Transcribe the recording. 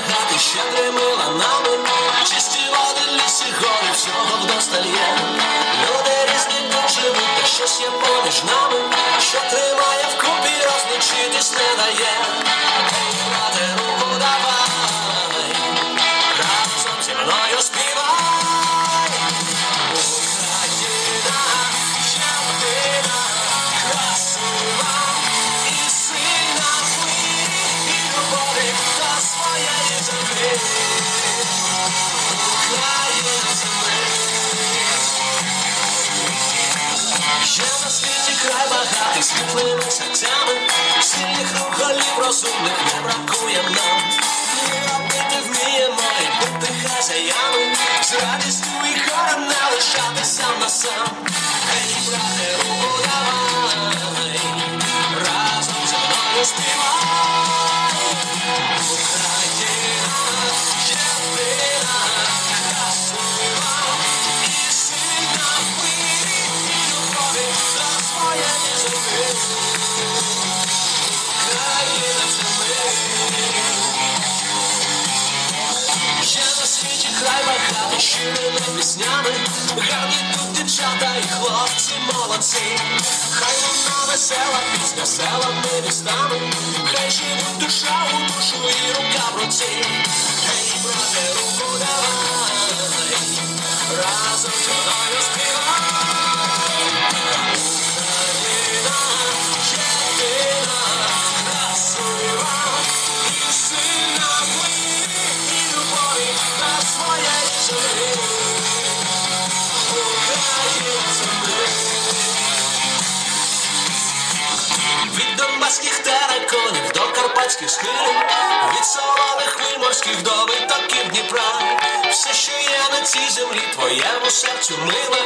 багатий, світлими серцями, сильних рухалів розумних не бракує нам. Робити вміємо і бути хазяями, з радістю і хором не лишатися на сам. Піснями, гарні тут дівчата і хлопці молодці. Хай вона весела пісня селами хай живуть душа у душу і рука в руці. Гей, брате, руку давай, разом зі мною Від донбаських тераконів до карпатських схилів, від солоних виморських до витоків Дніпра. Все, що є на цій землі, твоєму серцю миле,